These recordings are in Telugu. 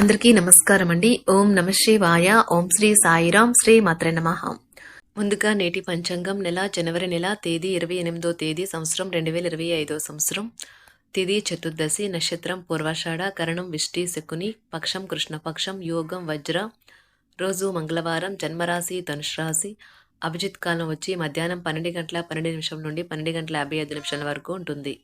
అందరికీ నమస్కారం అండి ఓం నమ శివాయ. ఓం శ్రీ సాయిరాం శ్రీ మాత్రే నమ. ముందుగా నేటి పంచాంగం నెల జనవరి నెల తేదీ ఇరవై ఎనిమిదో తేదీ సంవత్సరం రెండు వేల ఇరవై ఐదో సంవత్సరం. తిది చతుర్దశి నక్షత్రం పూర్వాషాఢ కరణం విష్టి శకుని పక్షం కృష్ణపక్షం యోగం వజ్ర. రోజు మంగళవారం జన్మరాశి ధనుష్ రాశి అభిజిత్ కాలం వచ్చి మధ్యాహ్నం పన్నెండు గంటల పన్నెండు నిమిషం నుండి పన్నెండు గంటల యాభై ఐదు నిమిషాల వరకు ఉంటుంది.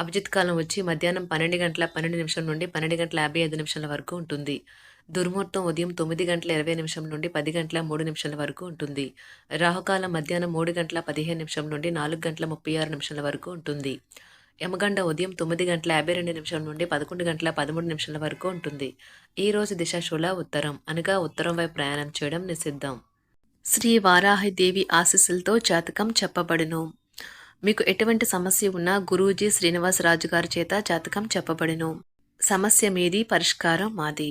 అభిజిత్ కాలం వచ్చి మధ్యాహ్నం పన్నెండు గంటల పన్నెండు నిమిషం నుండి పన్నెండు గంటల యాభై ఐదు నిమిషాల వరకు ఉంటుంది. దుర్ముహూర్తం ఉదయం తొమ్మిది గంటల ఇరవై నిమిషం నుండి పది గంటల మూడు నిమిషాల వరకు ఉంటుంది. రాహుకాలం మధ్యాహ్నం మూడు గంటల పదిహేను నిమిషం నుండి నాలుగు గంటల ముప్పై ఆరు నిమిషాల వరకు ఉంటుంది. యమగండ ఉదయం తొమ్మిది గంటల యాభై రెండు నిమిషం నుండి పదకొండు గంటల పదమూడు నిమిషాల వరకు ఉంటుంది. ఈ రోజు దిశశూల ఉత్తరం. అనగా ఉత్తరం వైపు ప్రయాణం చేయడం నిషిద్ధం. శ్రీ వారాహిదేవి ఆశీస్సులతో జాతకం చెప్పబడును. మీకు ఎటువంటి సమస్య ఉన్నా గురూజీ శ్రీనివాసరాజు గారి చేత జాతకం చెప్పబడును. సమస్య మీది పరిష్కారం మాది.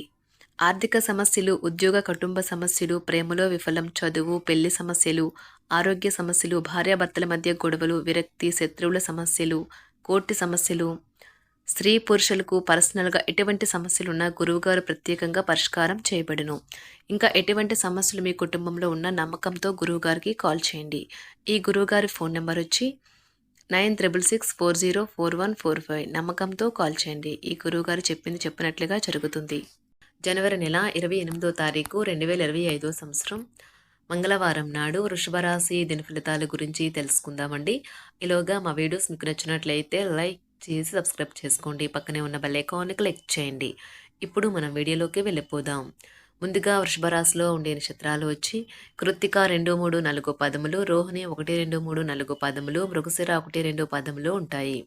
ఆర్థిక సమస్యలు ఉద్యోగ కుటుంబ సమస్యలు ప్రేమలో విఫలం చదువు పెళ్ళి సమస్యలు ఆరోగ్య సమస్యలు భార్యాభర్తల మధ్య గొడవలు విరక్తి శత్రువుల సమస్యలు కోర్టు సమస్యలు. స్త్రీ పురుషులకు పర్సనల్గా ఎటువంటి సమస్యలున్నా గురువుగారు ప్రత్యేకంగా పరిష్కారం చేయబడును. ఇంకా ఎటువంటి సమస్యలు మీ కుటుంబంలో ఉన్న నమ్మకంతో గురువుగారికి కాల్ చేయండి. ఈ గురువుగారి ఫోన్ నెంబర్ వచ్చి nine triple six four zero four one four five నమ్మకంతో కాల్ చేయండి. ఈ గురువుగారు చెప్పింది చెప్పినట్లుగా జరుగుతుంది. జనవరి నెల ఇరవై ఎనిమిదో తారీఖు రెండు వేల ఇరవై ఐదో సంవత్సరం. మంగళవారం నాడు వృషభరాశి దినఫలితాల దిన ఫలితాల గురించి తెలుసుకుందామండి. ఈలోగా మా వీడియోస్ మీకు నచ్చినట్లయితే లైక్ చేసి సబ్స్క్రైబ్ చేసుకోండి. పక్కనే ఉన్న బెల్ ఐకాన్ని క్లిక్ చేయండి. ఇప్పుడు మనం వీడియోలోకి వెళ్ళిపోదాం. ముందుగా వృషభ రాశిలో ఉండే నక్షత్రాలు వచ్చి కృత్తిక రెండు మూడు నాలుగు పదములు రోహిణి ఒకటి రెండు మూడు నాలుగు పదములు మృగశిర ఒకటి రెండు పదములు ఉంటాయి.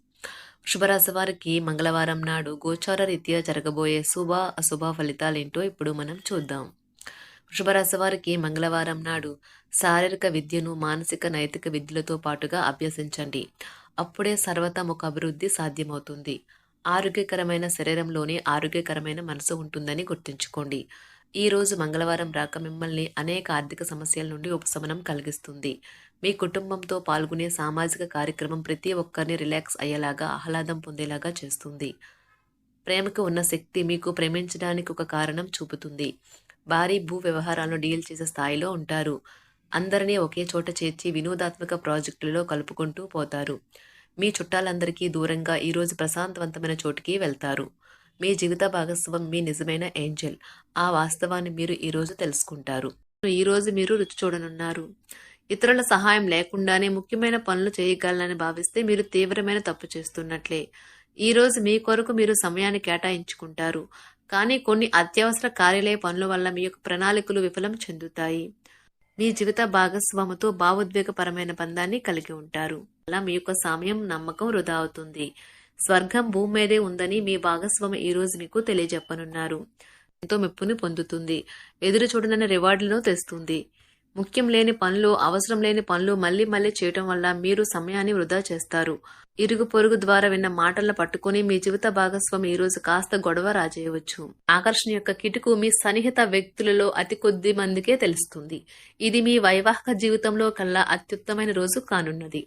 వృషభరాశి వారికి మంగళవారం నాడు గోచార రీత్యా జరగబోయే శుభ అశుభ ఫలితాలేంటో ఇప్పుడు మనం చూద్దాం. వృషభరాశి వారికి మంగళవారం నాడు శారీరక విద్యను మానసిక నైతిక విద్యలతో పాటుగా అభ్యసించండి. అప్పుడే సర్వతముఖ అభివృద్ధి సాధ్యమవుతుంది. ఆరోగ్యకరమైన శరీరంలోనే ఆరోగ్యకరమైన మనసు ఉంటుందని గుర్తుంచుకోండి. ఈరోజు మంగళవారం రాక మిమ్మల్ని అనేక ఆర్థిక సమస్యల నుండి ఉపశమనం కలిగిస్తుంది. మీ కుటుంబంతో పాల్గొనే సామాజిక కార్యక్రమం ప్రతి ఒక్కరిని రిలాక్స్ అయ్యేలాగా ఆహ్లాదం పొందేలాగా చేస్తుంది. ప్రేమకు ఉన్న శక్తి మీకు ప్రేమించడానికి ఒక కారణం చూపుతుంది. భారీ భూ వ్యవహారాలను డీల్ చేసే స్థాయిలో ఉంటారు. అందరినీ ఒకే చోట చేర్చి వినోదాత్మక ప్రాజెక్టులలో కలుపుకుంటూ పోతారు. మీ చుట్టాలందరికీ దూరంగా ఈరోజు ప్రశాంతవంతమైన చోటికి వెళ్తారు. మీ జీవిత భాగస్వామి మీ నిజమైన ఏంజల్. ఆ వాస్తవాన్ని మీరు ఈరోజు తెలుసుకుంటారు. ఈరోజు మీరు రుచి చూడనున్నారు. ఇతరుల సహాయం లేకుండానే ముఖ్యమైన పనులు చేయగలనని భావిస్తే మీరు తీవ్రమైన తప్పు చేస్తున్నట్లే. ఈరోజు మీ కొరకు మీరు సమయాన్ని కేటాయించుకుంటారు. కానీ కొన్ని అత్యవసర కార్యాలయ పనుల వల్ల మీ యొక్క ప్రణాళికలు విఫలం చెందుతాయి. మీ జీవిత భాగస్వామితో భావోద్వేగపరమైన బంధాన్ని కలిగి ఉంటారు. అలా మీ యొక్క సమయం నమ్మకం వృధా అవుతుంది. స్వర్గం భూమి మీదే ఉందని మీ భాగస్వామి ఈ రోజు మీకు తెలియజెప్పనున్నారు. ఎంతో మెప్పుని పొందుతుంది. ఎదురు చూడనని రివార్డులను తెస్తుంది. ముఖ్యం లేని పనులు అవసరం లేని పనులు మళ్ళీ మళ్ళీ చేయటం వల్ల మీరు సమయాన్ని వృధా చేస్తారు. ఇరుగు పొరుగు ద్వారా విన్న మాటలను పట్టుకుని మీ జీవిత భాగస్వామి ఈ రోజు కాస్త గొడవ రాజేయవచ్చు. ఆకర్షణ యొక్క కిటుకు మీ సన్నిహిత వ్యక్తులలో అతి కొద్ది మందికే తెలుస్తుంది. ఇది మీ వైవాహిక జీవితంలో కల్లా అత్యుత్తమైన రోజు కానున్నది.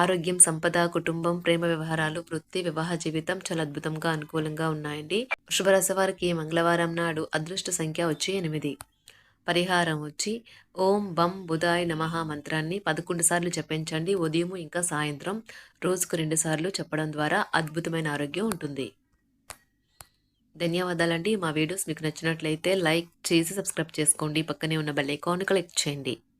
ఆరోగ్యం సంపద కుటుంబం ప్రేమ వ్యవహారాలు వృత్తి వివాహ జీవితం చాలా అద్భుతంగా అనుకూలంగా ఉన్నాయండి. శుభరస వారికి మంగళవారం నాడు అదృష్ట సంఖ్య వచ్చి ఎనిమిది. పరిహారం వచ్చి ఓం బం బుధాయ్ నమః మంత్రాన్ని పదకొండు సార్లు జపించండి. ఉదయం ఇంకా సాయంత్రం రోజుకు రెండు సార్లు చెప్పడం ద్వారా అద్భుతమైన ఆరోగ్యం ఉంటుంది. ధన్యవాదాలండి. మా వీడియోస్ మీకు నచ్చినట్లయితే లైక్ చేసి సబ్స్క్రైబ్ చేసుకోండి. పక్కనే ఉన్న బెల్ ఐకాన్ క్లిక్ చేయండి.